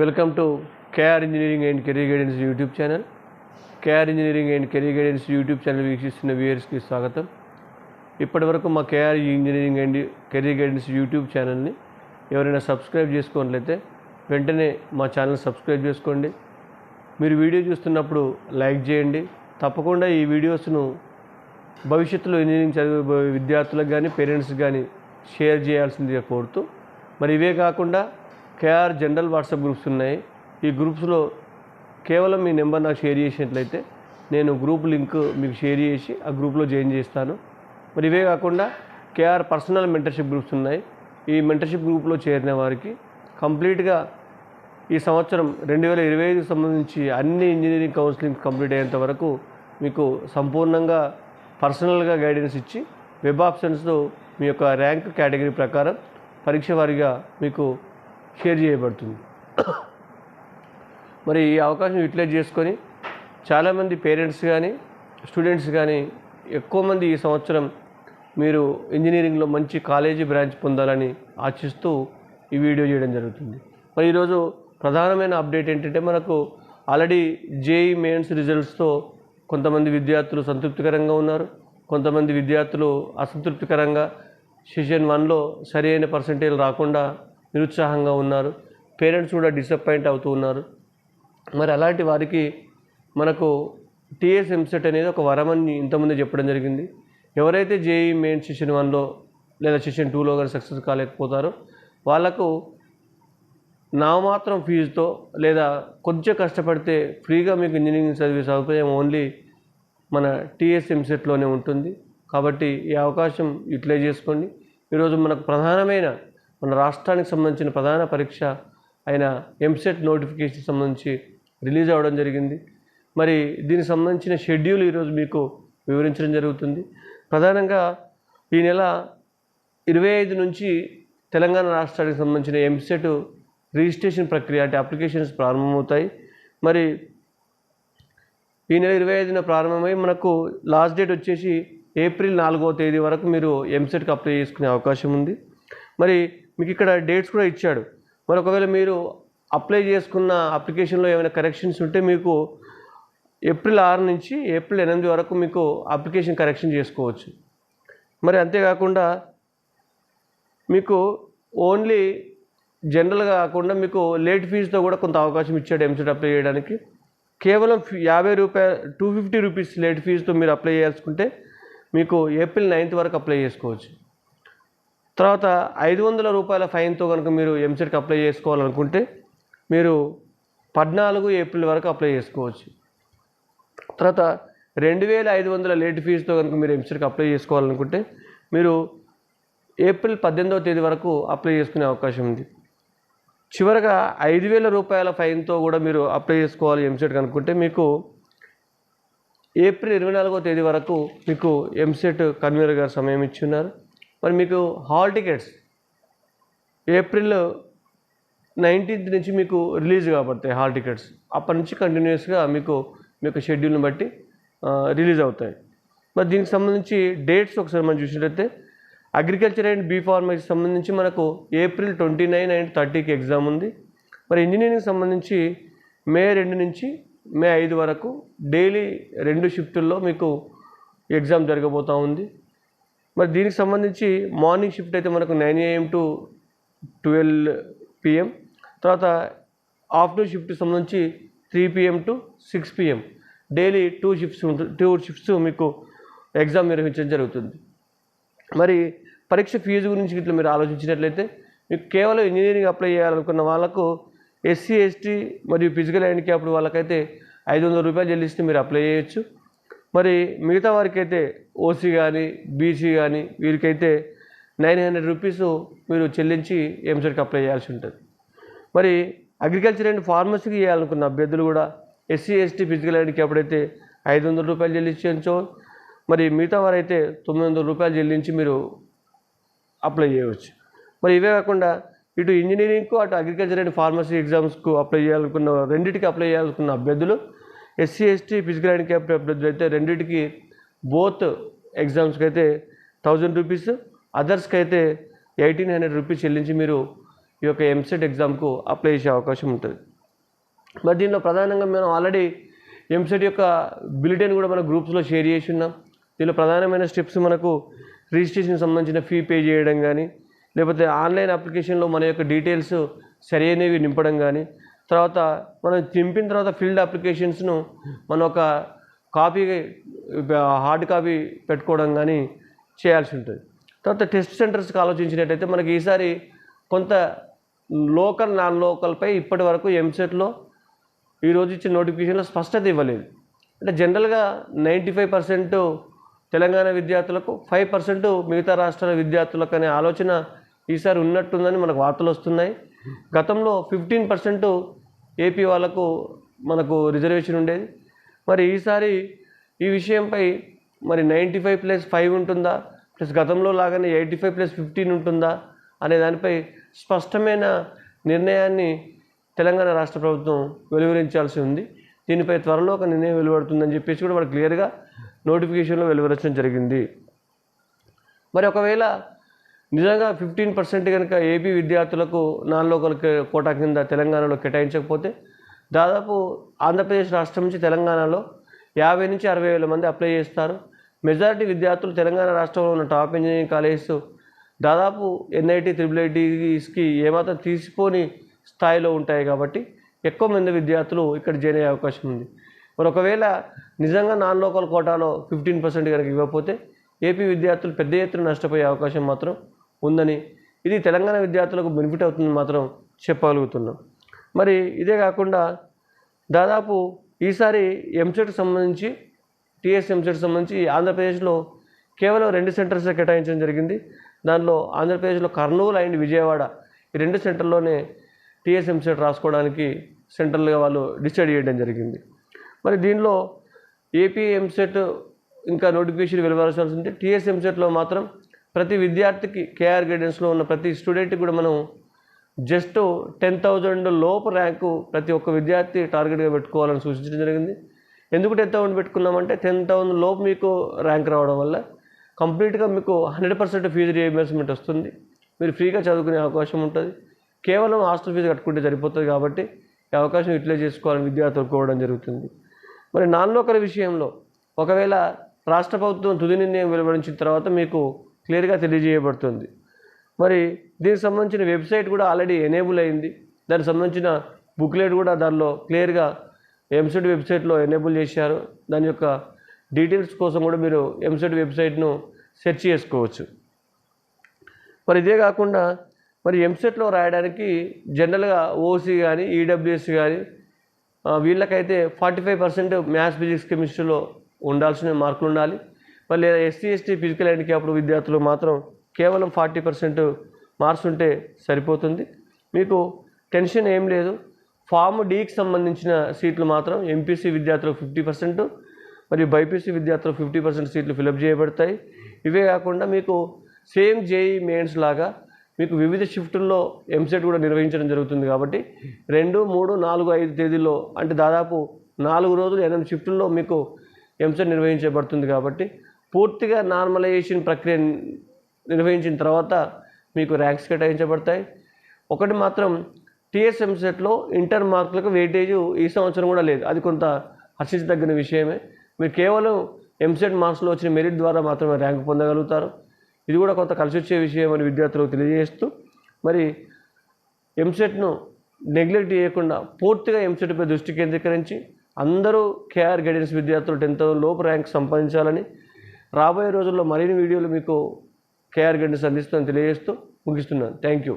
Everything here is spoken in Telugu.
Welcome to KR engineering and career guidance YouTube channel. KR engineering and career guidance YouTube channel వీక్షిస్తున్న వ్యూయర్స్కి స్వాగతం. ఇప్పటివరకు మా KR engineering and career guidance YouTube ఛానల్ని ఎవరైనా సబ్స్క్రైబ్ చేసుకున్నట్లయితే వెంటనే మా ఛానల్ సబ్స్క్రైబ్ చేసుకోండి. మీరు వీడియో చూస్తున్నప్పుడు లైక్ చేయండి. తప్పకుండా ఈ వీడియోస్ను భవిష్యత్తులో ఇంజనీరింగ్ చదివే విద్యార్థులకు కానీ పేరెంట్స్కి కానీ షేర్ చేయాల్సిందిగా కోరుతూ మరి ఇవే కాకుండా కేఆర్ జనరల్ వాట్సాప్ గ్రూప్స్ ఉన్నాయి. ఈ గ్రూప్స్లో కేవలం మీ నెంబర్ నాకు షేర్ చేసినట్లయితే నేను గ్రూప్ లింక్ మీకు షేర్ చేసి ఆ గ్రూప్లో జాయిన్ చేస్తాను. మరి ఇవే కాకుండా కేఆర్ పర్సనల్ మెంటర్షిప్ గ్రూప్స్ ఉన్నాయి. ఈ మెంటర్షిప్ గ్రూప్లో చేరిన వారికి కంప్లీట్గా ఈ సంవత్సరం రెండు వేల ఇరవై ఐదుకి సంబంధించి అన్ని ఇంజనీరింగ్ కౌన్సిలింగ్ కంప్లీట్ అయ్యేంత వరకు మీకు సంపూర్ణంగా పర్సనల్గా గైడెన్స్ ఇచ్చి వెబ్ ఆప్షన్స్తో మీ యొక్క ర్యాంక్ కేటగిరీ ప్రకారం పరీక్ష వారిగా మీకు షేర్ చేయబడుతుంది. మరి ఈ అవకాశం యూటిలైజ్ చేసుకొని చాలామంది పేరెంట్స్ కానీ స్టూడెంట్స్ కానీ ఎక్కువ మంది ఈ సంవత్సరం మీరు ఇంజనీరింగ్లో మంచి కాలేజీ బ్రాంచ్ పొందాలని ఆశిస్తూ ఈ వీడియో చేయడం జరుగుతుంది. మరి ఈరోజు ప్రధానమైన అప్డేట్ ఏంటంటే మనకు ఆల్రెడీ జేఈ మెయిన్స్ రిజల్ట్స్తో కొంతమంది విద్యార్థులు సంతృప్తికరంగా ఉన్నారు. కొంతమంది విద్యార్థులు అసంతృప్తికరంగా సెషన్ వన్లో సరి అయిన పర్సంటేజ్ రాకుండా నిరుత్సాహంగా ఉన్నారు. పేరెంట్స్ కూడా డిసప్పాయింట్ అవుతూ ఉన్నారు. మరి అలాంటి వారికి మనకు టీఎస్ ఎంసెట్ అనేది ఒక వరమని ఇంతకుముందే చెప్పడం జరిగింది. ఎవరైతే జేఈ మెయిన్ సెషన్ వన్లో లేదా సెషన్ టూలో కానీ సక్సెస్ కాలేకపోతారో వాళ్ళకు నామాత్రం ఫీజుతో లేదా కొంచెం కష్టపడితే ఫ్రీగా మీకు ఇంజనీరింగ్ చదివే సదుపాయం ఓన్లీ మన టీఎస్ ఎంసెట్లోనే ఉంటుంది. కాబట్టి ఈ అవకాశం యూటిలైజ్ చేసుకోండి. ఈరోజు మనకు ప్రధానమైన మన రాష్ట్రానికి సంబంధించిన ప్రధాన పరీక్ష అయిన ఎంసెట్ నోటిఫికేషన్ సంబంధించి రిలీజ్ అవ్వడం జరిగింది. మరి దీనికి సంబంధించిన షెడ్యూల్ ఈరోజు మీకు వివరించడం జరుగుతుంది. ప్రధానంగా ఈ నెల ఇరవై ఐదు నుంచి తెలంగాణ రాష్ట్రానికి సంబంధించిన ఎంసెట్ రిజిస్ట్రేషన్ ప్రక్రియ అంటే అప్లికేషన్స్ ప్రారంభమవుతాయి. మరి ఈ నెల ఇరవై ఐదున ప్రారంభమై మనకు లాస్ట్ డేట్ వచ్చేసి ఏప్రిల్ నాలుగో తేదీ వరకు మీరు ఎంసెట్కి అప్లై చేసుకునే అవకాశం ఉంది. మరి మీకు ఇక్కడ డేట్స్ కూడా ఇచ్చాడు. మరి ఒకవేళ మీరు అప్లై చేసుకున్న అప్లికేషన్లో ఏమైనా కరెక్షన్స్ ఉంటే మీకు ఏప్రిల్ ఆరు నుంచి ఏప్రిల్ ఎనిమిది వరకు మీకు అప్లికేషన్ కరెక్షన్ చేసుకోవచ్చు. మరి అంతేకాకుండా మీకు ఓన్లీ జనరల్గా కాకుండా మీకు లేట్ ఫీజుతో కూడా కొంత అవకాశం ఇచ్చాడు ఎంసెట్ అప్లై చేయడానికి. కేవలం యాభై రూపాయలు టూ ఫిఫ్టీ రూపీస్ లేట్ ఫీజుతో మీరు అప్లై చేసుకుంటే మీకు ఏప్రిల్ నైన్త్ వరకు అప్లై చేసుకోవచ్చు. తర్వాత ఐదు వందల రూపాయల ఫైన్తో కనుక మీరు ఎంసెట్కి అప్లై చేసుకోవాలనుకుంటే మీరు పద్నాలుగు ఏప్రిల్ వరకు అప్లై చేసుకోవచ్చు. తర్వాత రెండు వేల ఐదు వందల లేట్ ఫీజుతో కనుక మీరు ఎంసెట్కి అప్లై చేసుకోవాలనుకుంటే మీరు ఏప్రిల్ పద్దెనిమిదవ తేదీ వరకు అప్లై చేసుకునే అవకాశం ఉంది. చివరగా ఐదు వేల రూపాయల ఫైన్తో కూడా మీరు అప్లై చేసుకోవాలి ఎంసెట్ అనుకుంటే మీకు ఏప్రిల్ ఇరవై నాలుగో తేదీ వరకు మీకు ఎంసెట్ కన్వీనర్ గారు సమయం ఇచ్చున్నారు మరి మీకు హాల్ టికెట్స్ ఏప్రిల్ నైన్టీన్త్ నుంచి మీకు రిలీజ్ కాబడతాయి హాల్ టికెట్స్ అప్పటి నుంచి కంటిన్యూస్గా మీకు మీ యొక్క షెడ్యూల్ని బట్టి రిలీజ్ అవుతాయి. మరి దీనికి సంబంధించి డేట్స్ ఒకసారి మనం చూసినట్లయితే అగ్రికల్చర్ అండ్ బీ ఫార్మసీ సంబంధించి మనకు ఏప్రిల్ ట్వంటీ నైన్ అండ్ థర్టీకి ఎగ్జామ్ ఉంది. మరి ఇంజనీరింగ్ సంబంధించి మే రెండు నుంచి మే ఐదు వరకు డైలీ రెండు షిఫ్టుల్లో మీకు ఎగ్జామ్ జరగబోతూ ఉంది. మరి దీనికి సంబంధించి మార్నింగ్ షిఫ్ట్ అయితే మనకు nine AM to twelve PM తర్వాత ఆఫ్టర్నూన్ షిఫ్ట్ సంబంధించి three PM to six PM. Daily two shifts ఉంటుంది టూ షిఫ్ట్స్ మీకు ఎగ్జామ్ నిర్వహించడం జరుగుతుంది. మరి పరీక్ష ఫీజు గురించి ఇట్లా మీరు ఆలోచించినట్లయితే మీకు కేవలం ఇంజనీరింగ్ అప్లై చేయాలనుకున్న వాళ్ళకు ఎస్సీ ఎస్టీ మరియు ఫిజికల్ హ్యాండిక్యాప్డ్ వాళ్ళకైతే ఐదు వందల రూపాయలు చెల్లిస్తే మీరు అప్లై చేయొచ్చు. మరి మిగతా వారికి అయితే ఓసీ కానీ బీసీ కానీ వీరికైతే నైన్ హండ్రెడ్ రూపీస్ మీరు చెల్లించి ఎంసెట్కి అప్లై చేయాల్సి ఉంటుంది. మరి అగ్రికల్చర్ అండ్ ఫార్మసీకి చేయాలనుకున్న అభ్యర్థులు కూడా ఎస్సీ ఎస్టీ ఫిజికల్ హ్యాండిక్యాప్డ్ ఎప్పుడైతే ఐదు వందల రూపాయలు చెల్లించో మరి మిగతా వారైతే తొమ్మిది వందల రూపాయలు చెల్లించి మీరు అప్లై చేయవచ్చు. మరి ఇవే కాకుండా ఇటు ఇంజనీరింగ్కు అటు అగ్రికల్చర్ అండ్ ఫార్మసీ ఎగ్జామ్స్కు అప్లై చేయాలనుకున్న రెండింటికి అప్లై చేయాలనుకున్న అభ్యర్థులు ఎస్సీ ఎస్టీ ఫిజికల్ హ్యాండిక్యాప్డ్ అభ్యర్థులు అయితే రెండింటికి బోత్ ఎగ్జామ్స్కి అయితే థౌజండ్ రూపీస్ అదర్స్కి అయితే ఎయిటీన్ హండ్రెడ్ రూపీస్ చెల్లించి మీరు ఈ యొక్క ఎంసెట్ ఎగ్జామ్కు అప్లై చేసే అవకాశం ఉంటుంది. మరి దీనిలో ప్రధానంగా మనం ఆల్రెడీ ఎంసెట్ యొక్క బిలిటెన్ కూడా మన గ్రూప్స్లో షేర్ చేసి ఉన్నాం. దీనిలో ప్రధానమైన స్టెప్స్ మనకు రిజిస్ట్రేషన్ సంబంధించిన ఫీ పే చేయడం కానీ లేకపోతే ఆన్లైన్ అప్లికేషన్లో మన యొక్క డీటెయిల్స్ సరైనవి నింపడం కానీ తర్వాత మనం చింపిన తర్వాత ఫీల్డ్ అప్లికేషన్స్ను మన ఒక కాపీ హార్డ్ కాపీ పెట్టుకోవడం కానీ చేయాల్సి ఉంటుంది. తర్వాత టెస్ట్ సెంటర్స్కి ఆలోచించినట్టయితే మనకి ఈసారి కొంత లోకల్ నాన్ లోకల్పై ఇప్పటి వరకు ఎంసెట్లో ఈరోజు ఇచ్చిన నోటిఫికేషన్లో స్పష్టత ఇవ్వలేదు. అంటే జనరల్గా నైంటీ ఫైవ్ పర్సెంట్ తెలంగాణ విద్యార్థులకు ఫైవ్ పర్సెంట్ మిగతా రాష్ట్రాల విద్యార్థులకు అనే ఆలోచన ఈసారి ఉన్నట్టుందని మనకు వార్తలు వస్తున్నాయి. గతంలో ఫిఫ్టీన్ పర్సెంట్ ఏపీ వాళ్ళకు మనకు రిజర్వేషన్ ఉండేది. మరి ఈసారి ఈ విషయంపై మరి నైంటీ ఫైవ్ ప్లస్ ఫైవ్ ఉంటుందా? ప్లస్ గతంలో లాగానే ఎయిటీ ఫైవ్ ప్లస్ ఫిఫ్టీన్ ఉంటుందా? అనే దానిపై స్పష్టమైన నిర్ణయాన్ని తెలంగాణ రాష్ట్ర ప్రభుత్వం వెలువరించాల్సి ఉంది. దీనిపై త్వరలో ఒక నిర్ణయం వెలువడుతుందని చెప్పేసి కూడా వాళ్ళు క్లియర్గా నోటిఫికేషన్లో వెలువరించడం జరిగింది. మరి ఒకవేళ నిజంగా ఫిఫ్టీన్ పర్సెంట్ కనుక ఏపీ విద్యార్థులకు నాన్ లోకల్ కోటా కింద తెలంగాణలో కేటాయించకపోతే దాదాపు ఆంధ్రప్రదేశ్ రాష్ట్రం నుంచి తెలంగాణలో యాభై నుంచి అరవై వేల మంది అప్లై చేస్తారు. మెజారిటీ విద్యార్థులు తెలంగాణ రాష్ట్రంలో ఉన్న టాప్ ఇంజనీరింగ్ కాలేజెస్ దాదాపు ఎన్ఐటి త్రిబుల్ ఐటీస్కి ఏమాత్రం తీసిపోని స్థాయిలో ఉంటాయి కాబట్టి ఎక్కువ మంది విద్యార్థులు ఇక్కడ జాయిన్ అయ్యే అవకాశం ఉంది. మరి ఒకవేళ నిజంగా నాన్ లోకల్ కోటాలో ఫిఫ్టీన్ పర్సెంట్ కనుక ఇవ్వకపోతే ఏపీ విద్యార్థులు పెద్ద ఎత్తున నష్టపోయే అవకాశం మాత్రం ఉందని ఇది తెలంగాణ విద్యార్థులకు బెనిఫిట్ అవుతుందని మాత్రం చెప్పగలుగుతున్నాం. మరి ఇదే కాకుండా దాదాపు ఈసారి ఎంసెట్ సంబంధించి టీఎస్ ఎంసెట్ సంబంధించి ఆంధ్రప్రదేశ్లో కేవలం రెండు సెంటర్స్ కేటాయించడం జరిగింది. దానిలో ఆంధ్రప్రదేశ్లో కర్నూలు అండ్ విజయవాడ ఈ రెండు సెంటర్లోనే టీఎస్ ఎంసెట్ రాసుకోవడానికి సెంటర్లుగా వాళ్ళు డిసైడ్ చేయడం జరిగింది. మరి దీనిలో ఏపీ ఎంసెట్ ఇంకా నోటిఫికేషన్ వెలువరాల్సి ఉంటే టీఎస్ ఎంసెట్లో మాత్రం ప్రతి విద్యార్థికి కేఆర్ గైడెన్స్లో ఉన్న ప్రతి స్టూడెంట్కి కూడా మనం జస్ట్ టెన్ థౌజండ్ లోపు ర్యాంకు ప్రతి ఒక్క విద్యార్థి టార్గెట్గా పెట్టుకోవాలని సూచించడం జరిగింది. ఎందుకు టెన్ థౌసండ్ పెట్టుకున్నామంటే టెన్ థౌసండ్ లోపు మీకు ర్యాంక్ రావడం వల్ల కంప్లీట్గా మీకు హండ్రెడ్ పర్సెంట్ ఫీజు రియంబర్స్మెంట్ వస్తుంది. మీరు ఫ్రీగా చదువుకునే అవకాశం ఉంటుంది. కేవలం హాస్టల్ ఫీజు కట్టుకుంటే సరిపోతుంది కాబట్టి ఈ అవకాశం యూటిలైజ్ చేసుకోవాలని విద్యార్థులు కోవడం జరుగుతుంది. మరి నాన్ లోకల్ విషయంలో ఒకవేళ రాష్ట్ర ప్రభుత్వం తుది నిర్ణయం వెలువడించిన తర్వాత మీకు క్లియర్గా తెలియజేయబడుతుంది. మరి దీనికి సంబంధించిన వెబ్సైట్ కూడా ఆల్రెడీ ఎనేబుల్ అయింది. దానికి సంబంధించిన బుక్లెట్ కూడా దానిలో క్లియర్గా ఎంసెట్ వెబ్సైట్లో ఎనేబుల్ చేశారు. దాని యొక్క డీటెయిల్స్ కోసం కూడా మీరు ఎంసెట్ వెబ్సైట్ను సెర్చ్ చేసుకోవచ్చు. మరి ఇదే కాకుండా మరి ఎంసెట్లో రాయడానికి జనరల్గా ఓసీ కానీ ఈడబ్ల్యూఎస్ కానీ వీళ్ళకైతే forty five percent maths physics కెమిస్ట్రీలో ఉండాల్సిన మార్కులు ఉండాలి మరి లేదా ఎస్సీ ఎస్టీ ఫిజికల్ హ్యాండిక్యాప్డ్ విద్యార్థులు మాత్రం కేవలం ఫార్టీ పర్సెంట్ మార్క్స్ ఉంటే సరిపోతుంది. మీకు టెన్షన్ ఏం లేదు. ఫామ్ డీకి సంబంధించిన సీట్లు మాత్రం ఎంపీసీ విద్యార్థులకు ఫిఫ్టీ పర్సెంట్ మరియు బైపీసీ విద్యార్థులకు ఫిఫ్టీ పర్సెంట్ సీట్లు ఫిలప్ చేయబడతాయి. ఇవే కాకుండా మీకు సేమ్ జేఈ మెయిన్స్ లాగా మీకు వివిధ షిఫ్టుల్లో ఎంసెట్ కూడా నిర్వహించడం జరుగుతుంది కాబట్టి రెండు మూడు నాలుగు ఐదు తేదీల్లో అంటే దాదాపు నాలుగు రోజులు ఎనిమిది షిఫ్టుల్లో మీకు ఎంసెట్ నిర్వహించబడుతుంది కాబట్టి పూర్తిగా నార్మలైజేషన్ ప్రక్రియ నిర్వహించిన తర్వాత మీకు ర్యాంక్స్ కేటాయించబడతాయి. ఒకటి మాత్రం టీఎస్ఎంసెట్లో ఇంటర్ మార్కులకు వెయిటేజ్ ఈ సంవత్సరం కూడా లేదు. అది కొంత హర్షించదగిన విషయమే. మీరు కేవలం ఎంసెట్ మార్క్స్లో వచ్చిన మెరిట్ ద్వారా మాత్రమే ర్యాంక్ పొందగలుగుతారు. ఇది కూడా కొంత కలిసి వచ్చే విషయం అని విద్యార్థులకు తెలియజేస్తూ మరి ఎంసెట్ను నెగ్లెక్ట్ చేయకుండా పూర్తిగా ఎంసెట్పై దృష్టి కేంద్రీకరించి అందరూ కేఆర్ గైడెన్స్ విద్యార్థులు టెన్త్ లోపు ర్యాంక్ సంపాదించాలని రాబోయే రోజుల్లో మరిన్ని వీడియోలు మీకు కేఆర్ గైడెన్స్ అందిస్తుందని తెలియజేస్తూ ముగిస్తున్నాను. Thank you